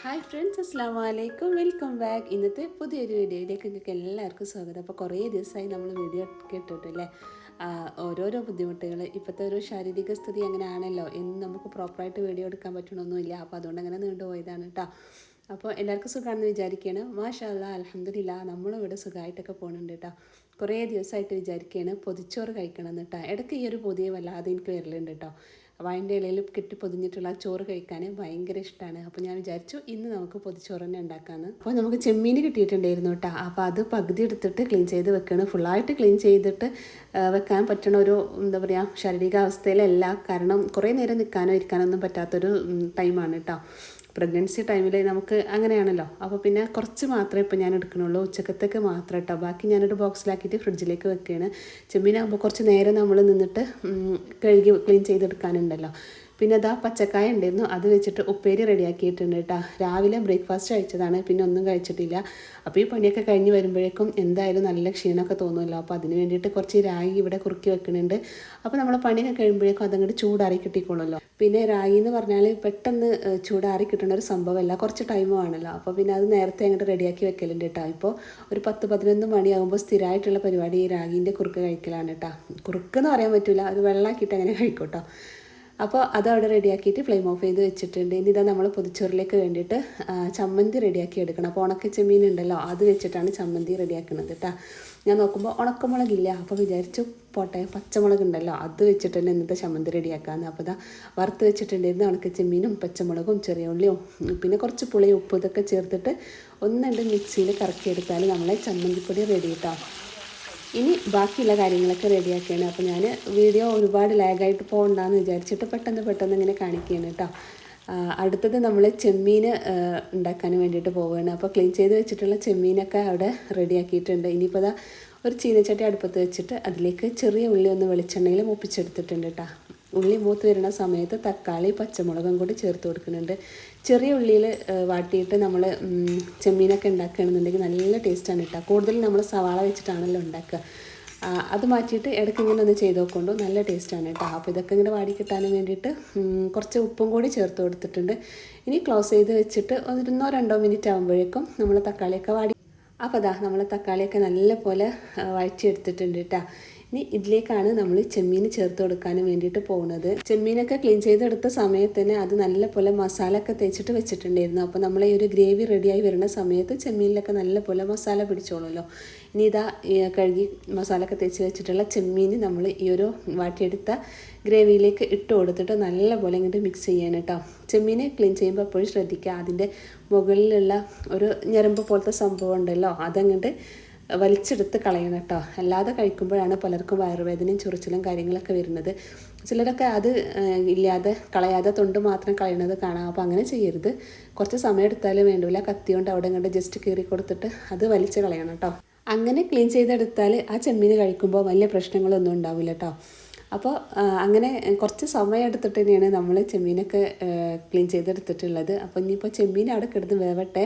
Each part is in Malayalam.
ഹായ് ഫ്രണ്ട്സ് അസ്സാം വലൈക്കും വെൽക്കം ബാക്ക്. ഇന്നത്തെ പുതിയൊരു വീഡിയോയിലേക്ക് നിങ്ങൾക്ക് എല്ലാവർക്കും സ്വാഗതം. അപ്പോൾ കുറേ ദിവസമായി നമ്മൾ വീഡിയോ കേട്ടിട്ടില്ലേ? ഓരോരോ ബുദ്ധിമുട്ടുകൾ ഇപ്പോഴത്തെ ഒരു ശാരീരിക സ്ഥിതി അങ്ങനെയാണല്ലോ. എന്ന് നമുക്ക് പ്രോപ്പറായിട്ട് വീഡിയോ എടുക്കാൻ പറ്റണമൊന്നുമില്ല അപ്പോൾ അതുകൊണ്ട് അങ്ങനെ നീണ്ടുപോയതാണ് കേട്ടോ അപ്പോൾ എല്ലാവർക്കും സുഖമാണെന്ന് വിചാരിക്കുകയാണ് മാഷാല്ല അലഹമില്ല ഇവിടെ സുഖമായിട്ടൊക്കെ പോകുന്നുണ്ട് കേട്ടോ കുറേ ദിവസമായിട്ട് വിചാരിക്കുകയാണ് പൊതിച്ചോറ് കഴിക്കണം എന്ന് കേട്ടോ ഇടയ്ക്ക് ഈ ഒരു പൊതിയെ വല്ലാതെ എനിക്ക് വരലുണ്ട് കേട്ടോ വായന്റെ ഇലയിൽ കെട്ടി പൊതിഞ്ഞിട്ടുള്ള ചോറ് കഴിക്കാൻ ഭയങ്കര ഇഷ്ടമാണ്. അപ്പോൾ ഞാൻ വിചാരിച്ചു ഇന്ന് നമുക്ക് പൊതിച്ചോറ് തന്നെ ഉണ്ടാക്കാമെന്ന് അപ്പോൾ നമുക്ക് ചെമ്മീൻ കിട്ടിയിട്ടുണ്ടായിരുന്നു കേട്ടോ. അപ്പോൾ അത് പകുതി എടുത്തിട്ട് ക്ലീൻ ചെയ്ത് വെക്കണം. ഫുള്ളായിട്ട് ക്ലീൻ ചെയ്തിട്ട് വെക്കാൻ പറ്റണ ഒരു എന്താ പറയുക ശാരീരികാവസ്ഥയിലല്ല. കാരണം കുറേ നേരം നിൽക്കാനോ ഇരിക്കാനൊന്നും പറ്റാത്തൊരു ടൈമാണ് കേട്ടോ. പ്രഗ്നൻസി ടൈമിൽ നമുക്ക് അങ്ങനെയാണല്ലോ. അപ്പോൾ പിന്നെ കുറച്ച് മാത്രമേ ഇപ്പോൾ ഞാൻ എടുക്കണുള്ളൂ ഉച്ചക്കത്തേക്ക് മാത്രം കേട്ടോ ബാക്കി ഞാനൊരു ബോക്സിലാക്കിയിട്ട് ഫ്രിഡ്ജിലേക്ക് വെക്കുകയാണ് ചെമ്മീനാകുമ്പോൾ കുറച്ച് നേരം നമ്മൾ നിന്നിട്ട് കഴുകി ക്ലീൻ ചെയ്തെടുക്കാനുണ്ടല്ലോ. പിന്നെ അതാ പച്ചക്കായ ഉണ്ടായിരുന്നു അത് വെച്ചിട്ട് ഉപ്പേരി റെഡിയാക്കിയിട്ടുണ്ട് കേട്ടോ. രാവിലെ ബ്രേക്ക്ഫാസ്റ്റ് കഴിച്ചതാണ്. പിന്നെ ഒന്നും കഴിച്ചിട്ടില്ല. അപ്പോൾ ഈ പണിയൊക്കെ കഴിഞ്ഞ് വരുമ്പോഴേക്കും എന്തായാലും നല്ല ക്ഷീണമൊക്കെ തോന്നുമല്ലോ. അപ്പോൾ അതിന് വേണ്ടിയിട്ട് കുറച്ച് രാഗി ഇവിടെ കുറുക്കി വെക്കുന്നുണ്ട്. അപ്പോൾ നമ്മൾ പണിയൊക്കെ കഴിയുമ്പോഴേക്കും അതങ്ങോട്ട് ചൂടാറി കിട്ടിക്കോളുമല്ലോ. പിന്നെ രാഗി എന്ന് പറഞ്ഞാൽ പെട്ടെന്ന് ചൂടാറി കിട്ടുന്ന ഒരു സംഭവമല്ല. കുറച്ച് ടൈം വേണമല്ലോ. അപ്പോൾ പിന്നെ അത് നേരത്തെ അങ്ങോട്ട് റെഡിയാക്കി വെക്കലുണ്ട് കേട്ടോ. ഇപ്പോൾ ഒരു പത്ത് പതിനൊന്ന് മണിയാകുമ്പോൾ സ്ഥിരമായിട്ടുള്ള പരിപാടി ഈ രാഗീന്റെ കുറുക്ക് കഴിക്കലാണ് കേട്ടോ. കുറുക്ക് എന്ന് പറയാൻ പറ്റില്ല അത് വെള്ളമാക്കിയിട്ട് അങ്ങനെ കഴിക്കും കേട്ടോ. അപ്പോൾ അത് അവിടെ റെഡിയാക്കിയിട്ട് ഫ്ലെയിം ഓഫ് ചെയ്ത് വെച്ചിട്ടുണ്ട്. ഇനി ഇതാ നമ്മൾ പൊതിച്ചോറിലേക്ക് വേണ്ടിയിട്ട് ചമ്മന്തി റെഡിയാക്കി എടുക്കണം. അപ്പോൾ ഉണക്ക ചെമ്മീൻ ഉണ്ടല്ലോ അത് വെച്ചിട്ടാണ് ചമ്മന്തി റെഡിയാക്കുന്നത് കേട്ടോ ഞാൻ നോക്കുമ്പോൾ ഉണക്കമുളകില്ല അപ്പോൾ വിചാരിച്ചു പോട്ടെ പച്ചമുളക് ഉണ്ടല്ലോ അത് വെച്ചിട്ട് തന്നെ ഇന്നത്തെ ചമ്മന്തി റെഡിയാക്കാമെന്ന് അപ്പോൾ ഇതാ വറുത്ത് വെച്ചിട്ടുണ്ടായിരുന്നു ഉണക്ക ചെമ്മീനും പച്ചമുളകും ചെറിയ ഉള്ളിയും പിന്നെ കുറച്ച് പുളിയും ഉപ്പ് ഇതൊക്കെ ചേർത്തിട്ട് ഒന്നുണ്ട് മിക്സിയിൽ കറക്കിയെടുത്താൽ നമ്മളെ ചമ്മന്തിപ്പൊടി റെഡി കേട്ടോ ഇനി ബാക്കിയുള്ള കാര്യങ്ങളൊക്കെ റെഡിയാക്കുകയാണ് അപ്പോൾ ഞാൻ വീഡിയോ ഒരുപാട് ലാഗായിട്ട് പോകണ്ടെന്ന് വിചാരിച്ചിട്ട് പെട്ടെന്ന് പെട്ടെന്ന് ഇങ്ങനെ കാണിക്കുകയാണ് കേട്ടോ. അടുത്തത് നമ്മൾ ചെമ്മീൻ ഉണ്ടാക്കാൻ വേണ്ടിയിട്ട് പോവുകയാണ്. അപ്പോൾ ക്ലീൻ ചെയ്ത് വെച്ചിട്ടുള്ള ചെമ്മീനൊക്കെ അവിടെ റെഡിയാക്കിയിട്ടുണ്ട്. ഇനിയിപ്പോൾ അതാ ഒരു ചീനച്ചട്ടി അടുപ്പത്ത് വെച്ചിട്ട് അതിലേക്ക് ചെറിയ ഉള്ളി ഒന്ന് വെളിച്ചെണ്ണയിൽ മൂപ്പിച്ചെടുത്തിട്ടുണ്ട് കേട്ടോ. ഉള്ളി മൂത്ത് വരുന്ന സമയത്ത് തക്കാളി പച്ചമുളകും കൂടി ചേർത്ത് കൊടുക്കുന്നുണ്ട്. ചെറിയ ഉള്ളിയിൽ വാട്ടിയിട്ട് നമ്മൾ ചെമ്മീനൊക്കെ ഉണ്ടാക്കുകയാണെന്നുണ്ടെങ്കിൽ നല്ല ടേസ്റ്റാണ് കേട്ടോ കൂടുതലും നമ്മൾ സവാള വെച്ചിട്ടാണല്ലോ ഉണ്ടാക്കുക. അത് മാറ്റിയിട്ട് ഇടയ്ക്ക് ഇങ്ങനെ ഒന്ന് ചെയ്ത് നോക്കൊണ്ടു നല്ല ടേസ്റ്റാണ് കേട്ടോ അപ്പോൾ ഇതൊക്കെ ഇങ്ങനെ വാടി കിട്ടാനും വേണ്ടിയിട്ട് കുറച്ച് ഉപ്പും കൂടി ചേർത്ത് കൊടുത്തിട്ടുണ്ട്. ഇനി ക്ലോസ് ചെയ്ത് വെച്ചിട്ട് ഒന്നോ രണ്ടോ മിനിറ്റ് ആകുമ്പോഴേക്കും നമ്മൾ തക്കാളിയൊക്കെ വാടി അപ്പോൾ അതാ നമ്മൾ തക്കാളിയൊക്കെ നല്ല പോലെ വഴറ്റിയെടുത്തിട്ടുണ്ട് കേട്ടോ ഇനി ഇതിലേക്കാണ് നമ്മൾ ചെമ്മീൻ ചേർത്ത് കൊടുക്കാനും വേണ്ടിയിട്ട് പോകുന്നത് ചെമ്മീനൊക്കെ ക്ലീൻ ചെയ്തെടുത്ത സമയത്ത് തന്നെ അത് നല്ലപോലെ മസാല ഒക്കെ തേച്ചിട്ട് വെച്ചിട്ടുണ്ടായിരുന്നു. അപ്പോൾ നമ്മൾ ഈ ഒരു ഗ്രേവി റെഡിയായി വരുന്ന സമയത്ത് ചെമ്മീനിലൊക്കെ നല്ലപോലെ മസാല പിടിച്ചോളുമല്ലോ. ഇനി ഇതാ കഴുകി മസാല ഒക്കെ തേച്ച് വെച്ചിട്ടുള്ള ചെമ്മീൻ നമ്മൾ ഈ ഒരു വാട്ടിയെടുത്ത ഗ്രേവിയിലേക്ക് ഇട്ട് കൊടുത്തിട്ട് നല്ലപോലെ ഇങ്ങോട്ട് മിക്സ് ചെയ്യാൻ കേട്ടോ ചെമ്മീനെ ക്ലീൻ ചെയ്യുമ്പോൾ എപ്പോഴും ശ്രദ്ധിക്കുക. അതിന്റെ മുകളിലുള്ള ഒരു ഞരമ്പ് പോലത്തെ സംഭവം ഉണ്ടല്ലോ അതങ്ങോട്ട് വലിച്ചെടുത്ത് കളയണം കേട്ടോ. അല്ലാതെ കഴിക്കുമ്പോഴാണ് പലർക്കും വയറുവേദനയും ചൊറിച്ചിലും കാര്യങ്ങളൊക്കെ വരുന്നത്. ചിലരൊക്കെ അത് ഇല്ലാതെ കളയാതെ തൊണ്ട് മാത്രം കളയണത് കാണാം. അപ്പോൾ അങ്ങനെ ചെയ്യരുത്. കുറച്ച് സമയം എടുത്താലും വേണ്ടില്ല കത്തി കൊണ്ട് അവിടെ ഇങ്ങോട്ട് ജസ്റ്റ് കീറി കൊടുത്തിട്ട് അത് വലിച്ച് കളയണം കേട്ടോ. അങ്ങനെ ക്ലീൻ ചെയ്തെടുത്താൽ ആ ചെമ്മീൻ കഴിക്കുമ്പോൾ വലിയ പ്രശ്നങ്ങളൊന്നും ഉണ്ടാവില്ല കേട്ടോ. അപ്പോൾ അങ്ങനെ കുറച്ച് സമയം എടുത്തിട്ട് തന്നെയാണ് നമ്മൾ ചെമ്മീനൊക്കെ ക്ലീൻ ചെയ്തെടുത്തിട്ടുള്ളത്. അപ്പോൾ ഇനിയിപ്പോൾ ചെമ്മീൻ അവിടെ കിടന്ന് വേവട്ടെ.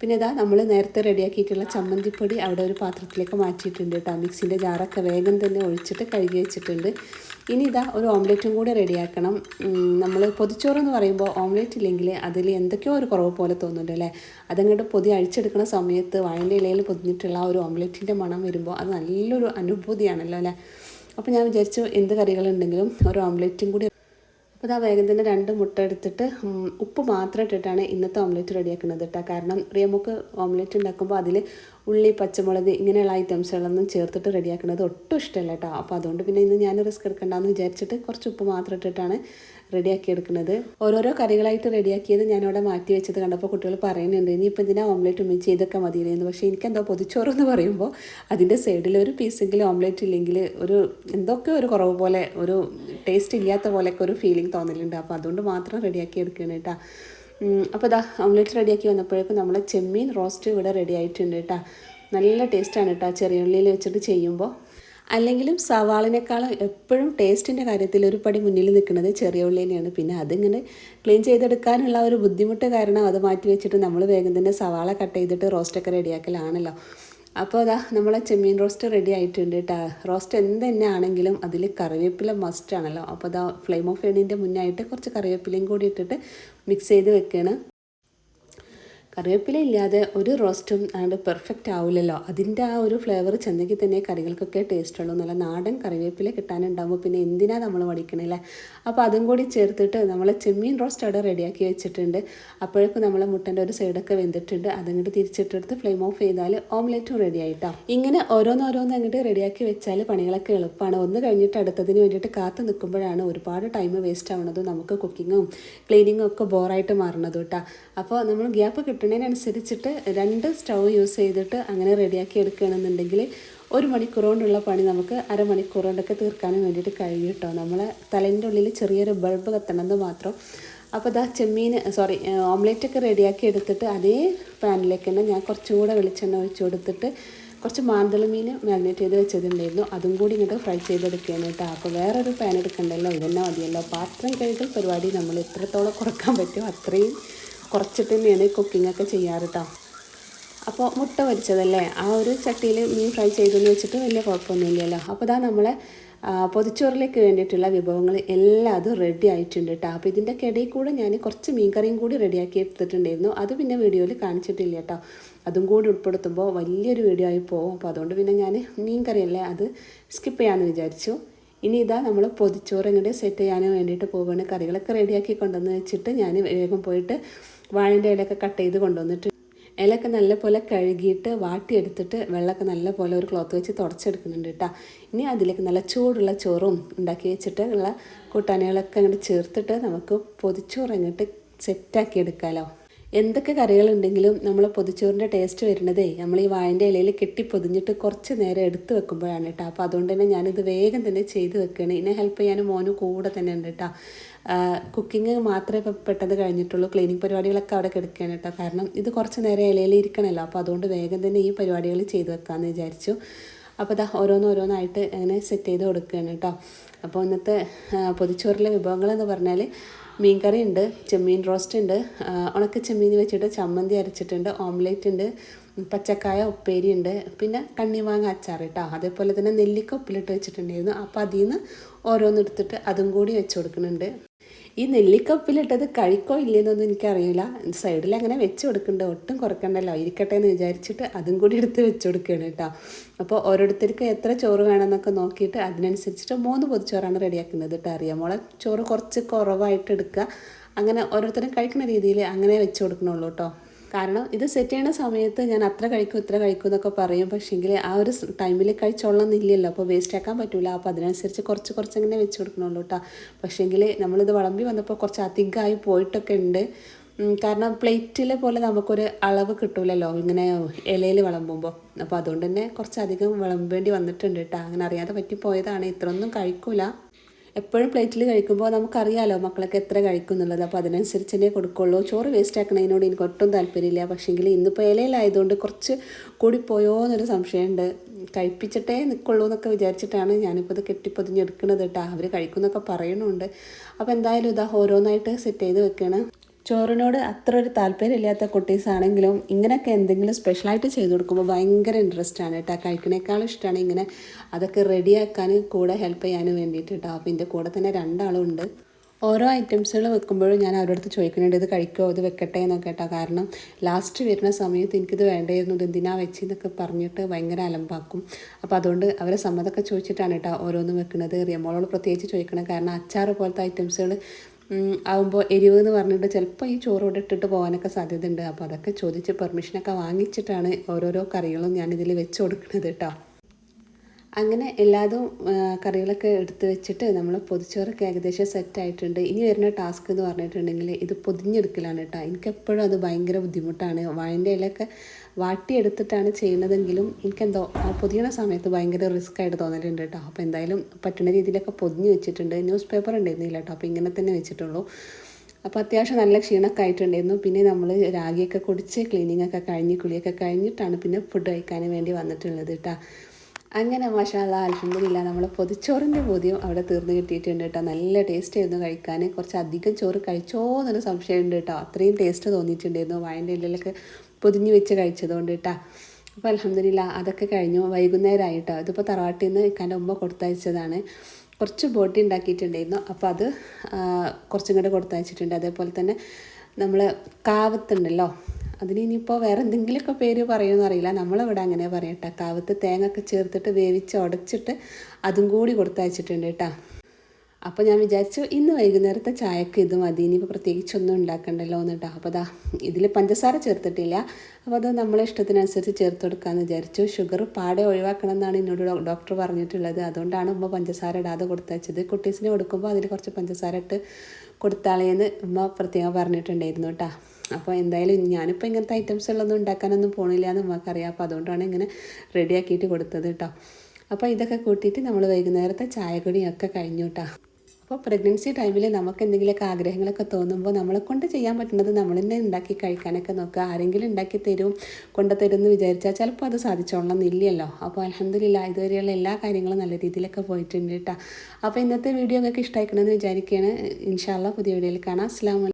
പിന്നെ ഇതാ നമ്മൾ നേരത്തെ റെഡിയാക്കിയിട്ടുള്ള ചമ്മന്തിപ്പൊടി അവിടെ ഒരു പാത്രത്തിലേക്ക് മാറ്റിയിട്ടുണ്ട് കേട്ടോ മിക്സിന്റെ ജാറൊക്കെ വേഗം തന്നെ ഒഴിച്ചിട്ട് കഴുകി വെച്ചിട്ടുണ്ട്. ഇനി ഇതാ ഒരു ഓംലെറ്റും കൂടി റെഡിയാക്കണം. നമ്മൾ പൊതിച്ചോറ് എന്ന് പറയുമ്പോൾ ഓംലെറ്റ് ഇല്ലെങ്കിൽ അതിൽ എന്തൊക്കെയോ ഒരു കുറവ് പോലെ തോന്നുന്നുണ്ട് അല്ലേ? അതങ്ങോട്ട് പൊതി അഴിച്ചെടുക്കുന്ന സമയത്ത് വാഴന്റെ ഇലയിൽ പൊതിഞ്ഞിട്ടുള്ള ഒരു ഓംലെറ്റിന്റെ മണം വരുമ്പോൾ അത് നല്ലൊരു അനുഭൂതിയാണല്ലോ അല്ലേ? അപ്പോൾ ഞാൻ വിചാരിച്ചു എന്ത് കറികളുണ്ടെങ്കിലും ഒരു ഓംലെറ്റും കൂടി. അപ്പോൾ ഇതാ വേഗം തന്നെ രണ്ട് മുട്ട എടുത്തിട്ട് ഉപ്പ് മാത്രം ഇട്ടിട്ടാണ് ഇന്നത്തെ ഓംലെറ്റ് റെഡിയാക്കുന്നത് കേട്ടോ കാരണം റിയമുക്ക് ഓംലെറ്റ് ഉണ്ടാക്കുമ്പോൾ അതിൽ ഉള്ളി പച്ചമുളക് ഇങ്ങനെയുള്ള ഐറ്റംസുകളൊന്നും ചേർത്തിട്ട് റെഡിയാക്കുന്നത് ഒട്ടും ഇഷ്ടമല്ല കേട്ടോ അപ്പോൾ അതുകൊണ്ട് പിന്നെ ഇന്ന് ഞാൻ റിസ്ക് എടുക്കണ്ടെന്ന് വിചാരിച്ചിട്ട് കുറച്ച് ഉപ്പ് മാത്രം ഇട്ടിട്ടാണ് റെഡിയാക്കി എടുക്കുന്നത്. ഓരോരോ കറികളായിട്ട് റെഡിയാക്കിയത് ഞാനവിടെ മാറ്റി വെച്ചത് കണ്ടപ്പോൾ കുട്ടികൾ പറയുന്നുണ്ട് ഇനിയിപ്പോൾ ഇതിനാ ഓംലേറ്റ് ഉമ്മ ചെയ്തൊക്കെ മതിയില്ലായിരുന്നു പക്ഷേ എനിക്കെന്തോ പൊതിച്ചോറ് എന്ന് പറയുമ്പോൾ അതിന്റെ സൈഡിൽ ഒരു പീസെങ്കിലും ഓംലേറ്റ് ഇല്ലെങ്കിൽ ഒരു എന്തൊക്കെ ഒരു കുറവ് പോലെ ഒരു ടേസ്റ്റ് ഇല്ലാത്ത പോലെയൊക്കെ ഒരു ഫീലിംഗ് തോന്നലുണ്ട്. അപ്പോൾ അതുകൊണ്ട് മാത്രം റെഡിയാക്കി എടുക്കുകയാണ് കേട്ടോ. അപ്പോൾ ഇതാ ഓംലെറ്റ് റെഡിയാക്കി വന്നപ്പോഴേക്കും നമ്മൾ ചെമ്മീൻ റോസ്റ്റ് ഇവിടെ റെഡി ആയിട്ടുണ്ട് കേട്ടോ. നല്ല ടേസ്റ്റാണ് കേട്ടോ. ചെറിയ ഉള്ളിയിൽ വെച്ചിട്ട് ചെയ്യുമ്പോൾ അല്ലെങ്കിലും സവാളിനേക്കാളും എപ്പോഴും ടേസ്റ്റിന്റെ കാര്യത്തിൽ ഒരു പടി മുന്നിൽ നിൽക്കുന്നത് ചെറിയ ഉള്ളി തന്നെയാണ്. പിന്നെ അതിങ്ങനെ ക്ലീൻ ചെയ്തെടുക്കാനുള്ള ഒരു ബുദ്ധിമുട്ട് കാരണം അത് മാറ്റി വെച്ചിട്ട് നമ്മൾ വേഗം തന്നെ സവാള കട്ട് ചെയ്തിട്ട് റോസ്റ്റൊക്കെ റെഡിയാക്കലാണല്ലോ അപ്പോൾ അതാ നമ്മളെ ചെമ്മീൻ റോസ്റ്റ് റെഡി ആയിട്ടുണ്ട് കേട്ടോ റോസ്റ്റ് എന്ത് തന്നെ ആണെങ്കിലും അതിൽ കറിവേപ്പില മസ്റ്റ് ആണല്ലോ. അപ്പോൾ അതാ ഫ്ലെയിം ഓഫ് ചെയ്യണതിന്റെ മുന്നായിട്ട് കുറച്ച് കറിവേപ്പിലയും കൂടി ഇട്ടിട്ട് മിക്സ് ചെയ്ത് വെക്കുകയാണ് കറിവേപ്പില ഇല്ലാതെ ഒരു റോസ്റ്റും അതുകൊണ്ട് പെർഫെക്റ്റ് ആവില്ലല്ലോ അതിന്റെ ആ ഒരു ഫ്ലേവർ ചെന്നെങ്കിൽ തന്നെ കറികൾക്കൊക്കെ ടേസ്റ്റ് ഉള്ളൂ. നല്ല നാടൻ കറിവേപ്പില കിട്ടാനുണ്ടാകുമ്പോൾ പിന്നെ എന്തിനാ നമ്മൾ വടിക്കണില്ലേ അപ്പോൾ അതും കൂടി ചേർത്തിട്ട് നമ്മൾ ചെമ്മീൻ റോസ്റ്റ് അവിടെ റെഡിയാക്കി വെച്ചിട്ടുണ്ട്. അപ്പോഴേക്കും നമ്മൾ മുട്ടന്റെ ഒരു സൈഡൊക്കെ വെന്തിട്ടുണ്ട്. അതങ്ങോട്ട് തിരിച്ചിട്ടെടുത്ത് ഫ്ലെയിം ഓഫ് ചെയ്താൽ ഓംലെറ്റും റെഡി ആയിട്ടോ. ഇങ്ങനെ ഓരോന്നോരോന്ന് അങ്ങോട്ട് റെഡിയാക്കി വെച്ചാൽ പണികളൊക്കെ എളുപ്പമാണ് ഒന്ന് കഴിഞ്ഞിട്ട് അടുത്തതിന് വേണ്ടിയിട്ട് കാത്ത് നിൽക്കുമ്പോഴാണ് ഒരുപാട് ടൈം വേസ്റ്റ് ആവുന്നത് നമുക്ക് കുക്കിങ്ങും ക്ലീനിങ്ങും ഒക്കെ ബോറായിട്ട് മാറുന്നത് കേട്ടോ അപ്പോൾ നമ്മൾ ഗ്യാപ്പ് കിട്ടുന്നതിനനുസരിച്ചിട്ട് രണ്ട് സ്റ്റൗ യൂസ് ചെയ്തിട്ട് അങ്ങനെ റെഡിയാക്കി എടുക്കുകയാണെന്നുണ്ടെങ്കിൽ ഒരു മണിക്കൂർ കൊണ്ടുള്ള പണി നമുക്ക് അരമണിക്കൂർ കൊണ്ടൊക്കെ തീർക്കാനും വേണ്ടിയിട്ട് കഴിയും കേട്ടോ. നമ്മളെ തലേന്റെ ഉള്ളിൽ ചെറിയൊരു ബൾബ് കത്തണമെന്ന് മാത്രം. അപ്പോൾ ഇതാ ചെമ്മീൻ സോറി ഓംലെറ്റ് ഒക്കെ റെഡിയാക്കി എടുത്തിട്ട് അതേ പാനിലേക്ക് തന്നെ ഞാൻ കുറച്ചും കൂടെ വെളിച്ചെണ്ണ ഒഴിച്ച് കൊടുത്തിട്ട് കുറച്ച് മാന്തള മീൻ മാഗ്നേറ്റ് ചെയ്ത് വെച്ചതുണ്ടായിരുന്നു. അതും കൂടി ഇങ്ങോട്ട് ഫ്രൈ ചെയ്തെടുക്കുകയാണ് കേട്ടോ. അപ്പോൾ വേറൊരു പാൻ എടുക്കണ്ടല്ലോ? ഇതന്നെ മതിയല്ലോ. പാത്രം കഴുകൽ പരിപാടി നമ്മൾ എത്രത്തോളം കുറയ്ക്കാൻ പറ്റും അത്രയും കുറച്ചിട്ട് തന്നെയാണ് കുക്കിംഗ് ഒക്കെ ചെയ്യാറ് കേട്ടോ അപ്പോൾ മുട്ട പൊരിച്ചതല്ലേ? ആ ഒരു ചട്ടിയിൽ മീൻ ഫ്രൈ ചെയ്തെന്ന് വെച്ചിട്ട് വലിയ കുഴപ്പമൊന്നുമില്ലല്ലോ. അപ്പോൾ ഇതാ നമ്മളെ പൊതിച്ചോറിലേക്ക് വേണ്ടിയിട്ടുള്ള വിഭവങ്ങൾ എല്ലാം അതും റെഡി ആയിട്ടുണ്ട് കേട്ടോ അപ്പോൾ ഇതിന്റെ ഇടയിൽ കൂടെ ഞാൻ കുറച്ച് മീൻകറിയും കൂടി റെഡിയാക്കി എടുത്തിട്ടുണ്ടായിരുന്നു. അത് പിന്നെ വീഡിയോയിൽ കാണിച്ചിട്ടില്ല കേട്ടോ അതും കൂടി ഉൾപ്പെടുത്തുമ്പോൾ വലിയൊരു വീഡിയോ ആയി പോകും. അപ്പോൾ അതുകൊണ്ട് പിന്നെ ഞാൻ മീൻകറിയല്ലേ അത് സ്കിപ്പ് ചെയ്യാമെന്ന് വിചാരിച്ചു. ഇനി ഇതാ നമ്മൾ പൊതിച്ചോറ് ഇങ്ങോട്ട് സെറ്റ് ചെയ്യാൻ വേണ്ടിയിട്ട് പോവുകയാണ്. കറികളൊക്കെ റെഡിയാക്കി കൊണ്ടുവന്ന് വെച്ചിട്ട് ഞാൻ വേഗം പോയിട്ട് വാഴന്റെ ഇലയൊക്കെ കട്ട് ചെയ്ത് കൊണ്ടുവന്നിട്ട് ഇലയൊക്കെ നല്ലപോലെ കഴുകിയിട്ട് വാട്ടിയെടുത്തിട്ട് വെള്ളമൊക്കെ നല്ലപോലെ ഒരു ക്ലോത്ത് വെച്ച് തുടച്ചെടുക്കുന്നുണ്ട് കേട്ടോ. ഇനി അതിലേക്ക് നല്ല ചൂടുള്ള ചോറും ഉണ്ടാക്കി വെച്ചിട്ട് ഉള്ള കൂട്ടാനികളൊക്കെ അങ്ങോട്ട് ചേർത്തിട്ട് നമുക്ക് പൊതിച്ചോറ് അങ്ങോട്ട് സെറ്റാക്കി എടുക്കാമല്ലോ എന്തൊക്കെ കറികളുണ്ടെങ്കിലും നമ്മൾ പൊതിച്ചോറിന്റെ ടേസ്റ്റ് വരുന്നതേ നമ്മൾ ഈ വായന്റെ ഇലയിൽ കെട്ടി പൊതിഞ്ഞിട്ട് കുറച്ച് നേരം എടുത്ത് വെക്കുമ്പോഴാണ് കേട്ടോ. അപ്പോൾ അതുകൊണ്ട് തന്നെ ഞാനിത് വേഗം തന്നെ ചെയ്ത് വെക്കുകയാണ്. ഇതിനെ ഹെൽപ്പ് ചെയ്യാനും മോനും കൂടെ തന്നെ ഉണ്ട് കേട്ടോ. കുക്കിംഗ് മാത്രമേ ഇപ്പം പെട്ടെന്ന് കഴിഞ്ഞിട്ടുള്ളൂ. ക്ലീനിങ് പരിപാടികളൊക്കെ അവിടെ കിടക്കുകയാണ് കേട്ടോ. കാരണം ഇത് കുറച്ച് നേരം ഇലയിൽ ഇരിക്കണമല്ലോ. അപ്പോൾ അതുകൊണ്ട് വേഗം തന്നെ ഈ പരിപാടികൾ ചെയ്ത് വെക്കാമെന്ന് വിചാരിച്ചു. അപ്പോൾ ഇതാ ഓരോന്നോരോന്നായിട്ട് അങ്ങനെ സെറ്റ് ചെയ്ത് കൊടുക്കുകയാണ് കേട്ടോ. അപ്പോൾ ഇന്നത്തെ പൊതിച്ചോറിലെ വിഭവങ്ങളെന്ന് പറഞ്ഞാൽ മീൻകറി ഉണ്ട് ചെമ്മീൻ റോസ്റ്റ് ഉണ്ട് ഉണക്ക ചെമ്മീൻ വെച്ചിട്ട് ചമ്മന്തി അരച്ചിട്ടുണ്ട് ഓംലേറ്റ് ഉണ്ട് പച്ചക്കായ ഉപ്പേരി ഉണ്ട് പിന്നെ കണ്ണിമാങ്ങ അച്ചാർ കേട്ടോ. അതേപോലെ തന്നെ നെല്ലിക്ക ഉപ്പിലിട്ട് വെച്ചിട്ടുണ്ടായിരുന്നു. അപ്പോൾ അതിൽ നിന്ന് ഓരോന്നെടുത്തിട്ട് അതും കൂടി വെച്ച് കൊടുക്കുന്നുണ്ട്. ഈ നെല്ലിക്കപ്പിലിട്ടത് കഴിക്കോ ഇല്ലയെന്നൊന്നും എനിക്കറിയില്ല. സൈഡിൽ അങ്ങനെ വെച്ച് കൊടുക്കണ്ട. ഒട്ടും കുറക്കണ്ടല്ലോ. ഇരിക്കട്ടെ എന്ന് വിചാരിച്ചിട്ട് അതും കൂടി എടുത്ത് വെച്ച് കൊടുക്കുകയാണ് കേട്ടോ. അപ്പോൾ ഓരോരുത്തർക്ക് എത്ര ചോറ് വേണമെന്നൊക്കെ നോക്കിയിട്ട് അതിനനുസരിച്ചിട്ട് മൂന്ന് പൊതിച്ചോറാണ് റെഡിയാക്കുന്നത് കേട്ടോ അറിയാം. മോളെ ചോറ് കുറച്ച് കുറവായിട്ട് എടുക്കുക. അങ്ങനെ ഓരോരുത്തരും കഴിക്കുന്ന രീതിയിൽ അങ്ങനെ വെച്ച് കൊടുക്കണുള്ളൂ കേട്ടോ. കാരണം ഇത് സെറ്റ് ചെയ്യുന്ന സമയത്ത് ഞാൻ അത്ര കഴിക്കും ഇത്ര കഴിക്കും എന്നൊക്കെ പറയും. പക്ഷേങ്കിൽ ആ ഒരു ടൈമിൽ കഴിച്ചോളന്നില്ലല്ലോ. അപ്പോൾ വേസ്റ്റ് ആക്കാൻ പറ്റില്ല അപ്പോൾ അതിനനുസരിച്ച് കുറച്ച് കുറച്ച് അങ്ങനെ വെച്ച് കൊടുക്കണുള്ളൂ കേട്ടോ പക്ഷേങ്കിൽ നമ്മളിത് വിളമ്പി വന്നപ്പോൾ കുറച്ച് അധികമായി പോയിട്ടൊക്കെ ഉണ്ട് കാരണം പ്ലേറ്റിലെ പോലെ നമുക്കൊരു അളവ് കിട്ടൂലല്ലോ ഇങ്ങനെ ഇലയിൽ വിളമ്പുമ്പോൾ അപ്പോൾ അതുകൊണ്ട് തന്നെ കുറച്ചധികം വിളമ്പേണ്ടി വന്നിട്ടുണ്ട് കേട്ടോ അങ്ങനെ അറിയാതെ പറ്റിപ്പോയതാണ്. ഇത്രയൊന്നും കഴിക്കൂല. എപ്പോഴും പ്ലേറ്റിൽ കഴിക്കുമ്പോൾ നമുക്കറിയാലോ മക്കളൊക്കെ എത്ര കഴിക്കും എന്നുള്ളത്. അപ്പോൾ അതിനനുസരിച്ച് തന്നെ കൊടുക്കുള്ളൂ. ചോറ് വേസ്റ്റ് ആക്കുന്നതിനോട് എനിക്ക് ഒട്ടും താല്പര്യമില്ല. പക്ഷേങ്കിൽ ഇന്നിപ്പോൾ ഇലയിലായതുകൊണ്ട് കുറച്ച് കൂടിപ്പോയോ എന്നൊരു സംശയമുണ്ട് കഴിപ്പിച്ചിട്ടേ നിൽക്കുള്ളൂ എന്നൊക്കെ വിചാരിച്ചിട്ടാണ് ഞാനിപ്പോൾ ഇത് കെട്ടിപ്പൊതിഞ്ഞെടുക്കുന്നത് കേട്ടോ അവർ കഴിക്കുമെന്നൊക്കെ പറയണുണ്ട്. അപ്പോൾ എന്തായാലും ഇതാ ഓരോന്നായിട്ട് സെറ്റ് ചെയ്ത് വെക്കുകയാണ് ചോറിനോട് അത്ര ഒരു താല്പര്യമില്ലാത്ത കുട്ടീസാണെങ്കിലും ഇങ്ങനെയൊക്കെ എന്തെങ്കിലും സ്പെഷ്യലായിട്ട് ചെയ്ത് കൊടുക്കുമ്പോൾ ഭയങ്കര ഇൻട്രസ്റ്റ് ആണ് കേട്ടോ. കഴിക്കണേക്കാളും ഇഷ്ടമാണ് ഇങ്ങനെ അതൊക്കെ റെഡിയാക്കാൻ കൂടെ ഹെൽപ്പ് ചെയ്യാനും വേണ്ടിയിട്ട് കേട്ടോ. അപ്പോൾ എന്റെ കൂടെ തന്നെ രണ്ടാളും ഉണ്ട് ഓരോ ഐറ്റംസുകൾ വെക്കുമ്പോഴും ഞാൻ അവരുടെ അടുത്ത് ചോദിക്കുന്നുണ്ട് ഇത് കഴിക്കോ? ഇത് വെക്കട്ടെ? എന്നൊക്കെ കേട്ടോ. കാരണം ലാസ്റ്റ് വരുന്ന സമയത്ത് എനിക്കിത് വേണ്ടായിരുന്നു. ഇത് എന്തിനാ വെച്ചെന്നൊക്കെ പറഞ്ഞിട്ട് ഭയങ്കര അലമ്പാക്കും. അപ്പോൾ അതുകൊണ്ട് അവരെ സമ്മതമൊക്കെ ചോദിച്ചിട്ടാണ് കേട്ടോ ഓരോന്നും വെക്കുന്നത് റിയമോളോട് പ്രത്യേകിച്ച് ചോദിക്കണം. കാരണം അച്ചാർ പോലത്തെ ഐറ്റംസുകൾ ആകുമ്പോൾ എരിവ് എന്ന് പറഞ്ഞിട്ട് ചിലപ്പോൾ ഈ ചോറ് ഇവിടെ ഇട്ടിട്ട് പോകാനൊക്കെ സാധ്യതയുണ്ട്. അപ്പോൾ അതൊക്കെ ചോദിച്ച് പെർമിഷനൊക്കെ വാങ്ങിച്ചിട്ടാണ് ഓരോരോ കറികളും ഞാനിതിൽ വെച്ച് കൊടുക്കുന്നത് കേട്ടോ അങ്ങനെ എല്ലാതും കറികളൊക്കെ എടുത്ത് വെച്ചിട്ട് നമ്മൾ പൊതിച്ചോറൊക്കെ ഏകദേശം സെറ്റ് ആയിട്ടുണ്ട്. ഇനി വരുന്ന ടാസ്ക് എന്ന് പറഞ്ഞിട്ടുണ്ടെങ്കിൽ ഇത് പൊതിഞ്ഞെടുക്കലാണ് കേട്ടോ. എനിക്കെപ്പോഴും അത് ഭയങ്കര ബുദ്ധിമുട്ടാണ്. വാഴന്റെ ഇലയൊക്കെ വാട്ടിയെടുത്തിട്ടാണ് ചെയ്യുന്നതെങ്കിലും എനിക്കെന്തോ ആ പൊതിയണ സമയത്ത് ഭയങ്കര റിസ്ക് ആയിട്ട് തോന്നലുണ്ട് കേട്ടോ. അപ്പോൾ എന്തായാലും പറ്റുന്ന രീതിയിലൊക്കെ പൊതിഞ്ഞ് വെച്ചിട്ടുണ്ട്. ന്യൂസ് പേപ്പർ ഉണ്ടായിരുന്നില്ല കേട്ടോ. അപ്പോൾ ഇങ്ങനെ തന്നെ വെച്ചിട്ടുള്ളൂ. അപ്പോൾ അത്യാവശ്യം നല്ല ക്ഷീണമൊക്കെ ആയിട്ടുണ്ടായിരുന്നു. പിന്നെ നമ്മൾ രാഗിയൊക്കെ കുടിച്ച് ക്ലീനിങ്ങൊക്കെ കഴിഞ്ഞ് കുളിയൊക്കെ കഴിഞ്ഞിട്ടാണ് പിന്നെ ഫുഡ് കഴിക്കാൻ വേണ്ടി വന്നിട്ടുള്ളത് കേട്ടോ. അങ്ങനെ മഷാല അലഹമില്ല നമ്മൾ പൊതിച്ചോറിന്റെ ബോധ്യം അവിടെ തീർന്നു കിട്ടിയിട്ടുണ്ട് കേട്ടോ. നല്ല ടേസ്റ്റ് ആയിരുന്നു കഴിക്കാൻ കുറച്ച് അധികം ചോറ് കഴിച്ചോ എന്നൊരു സംശയമുണ്ട് കേട്ടോ. അത്രയും ടേസ്റ്റ് തോന്നിയിട്ടുണ്ടായിരുന്നു. വായന്റെ ഇല്ലൊക്കെ പൊതിഞ്ഞ് വെച്ച് കഴിച്ചതുകൊണ്ട് കേട്ടോ. അപ്പോൾ അലഹമില്ല അതൊക്കെ കഴിഞ്ഞു. വൈകുന്നേരമായിട്ടോ ഇതിപ്പോൾ തറവാട്ടിൽ നിന്ന് ഇക്കാന്റെ ഉമ്മ കൊടുത്തയച്ചതാണ്. കുറച്ച് ബോട്ടി ഉണ്ടാക്കിയിട്ടുണ്ടായിരുന്നു. അപ്പോൾ അത് കുറച്ചും കൂടെ കൊടുത്തയച്ചിട്ടുണ്ട്. അതേപോലെ തന്നെ നമ്മൾ കാവത്തുണ്ടല്ലോ അതിന് ഇനിയിപ്പോൾ വേറെ എന്തെങ്കിലുമൊക്കെ പേര് പറയുമെന്ന് അറിയില്ല. നമ്മളിവിടെ അങ്ങനെ പറയട്ടെ കാവത്ത് തേങ്ങ ഒക്കെ ചേർത്തിട്ട് വേവിച്ച് ഉടച്ചിട്ട് അതും കൂടി കൊടുത്തയച്ചിട്ടുണ്ട് കേട്ടോ അപ്പോൾ ഞാൻ വിചാരിച്ചു ഇന്ന് വൈകുന്നേരത്തെ ചായക്ക് ഇത് മതി. ഇനിയിപ്പോൾ പ്രത്യേകിച്ചൊന്നും ഉണ്ടാക്കണ്ടല്ലോ എന്ന് കേട്ടോ അപ്പോൾ അതാ ഇതിൽ പഞ്ചസാര ചേർത്തിട്ടില്ല. അപ്പോൾ അത് നമ്മളെ ഇഷ്ടത്തിനനുസരിച്ച് ചേർത്ത് കൊടുക്കാമെന്ന് വിചാരിച്ചു. ഷുഗർ പാടെ ഒഴിവാക്കണം എന്നാണ് എന്നോട് ഡോക്ടർ പറഞ്ഞിട്ടുള്ളത്. അതുകൊണ്ടാണ് ഉമ്മ പഞ്ചസാര ഇടാതെ കൊടുത്തയച്ചത്. കുട്ടീസിന് കൊടുക്കുമ്പോൾ അതിൽ കുറച്ച് പഞ്ചസാര ഇട്ട് കൊടുത്താളേന്ന് ഉമ്മ പ്രത്യേകം പറഞ്ഞിട്ടുണ്ടായിരുന്നു കേട്ടോ അപ്പോൾ എന്തായാലും ഞാനിപ്പോൾ ഇങ്ങനത്തെ ഐറ്റംസ് ഉള്ളതൊന്നും ഉണ്ടാക്കാനൊന്നും പോണില്ല എന്ന് നമുക്കറിയാം അപ്പോൾ അതുകൊണ്ടാണ് ഇങ്ങനെ റെഡിയാക്കിയിട്ട് കൊടുത്തത് കേട്ടോ അപ്പോൾ ഇതൊക്കെ കൂട്ടിയിട്ട് നമ്മൾ വൈകുന്നേരത്തെ ചായകുടിയൊക്കെ കഴിഞ്ഞു കേട്ടോ അപ്പോൾ പ്രഗ്നൻസി ടൈമിൽ നമുക്ക് എന്തെങ്കിലുമൊക്കെ ആഗ്രഹങ്ങളൊക്കെ തോന്നുമ്പോൾ നമ്മളെ കൊണ്ട് ചെയ്യാൻ പറ്റുന്നത് നമ്മൾ തന്നെ ഉണ്ടാക്കി കഴിക്കാനൊക്കെ നോക്കുക. ആരെങ്കിലും ഉണ്ടാക്കി തരും കൊണ്ടു തരും എന്ന് വിചാരിച്ചാൽ ചിലപ്പോൾ അത് സാധിച്ചോളണം എന്നില്ലല്ലോ അപ്പോൾ അലഹമില്ല ഇതുവരെയുള്ള എല്ലാ കാര്യങ്ങളും നല്ല രീതിയിലൊക്കെ പോയിട്ടുണ്ട് കേട്ടോ അപ്പോൾ ഇന്നത്തെ വീഡിയോ നിങ്ങൾക്ക് ഇഷ്ടമായിക്കണമെന്ന് വിചാരിക്കുകയാണ് ഇൻഷാല്ല പുതിയ വീഡിയോയിൽ കാണാം. അസ്ലാം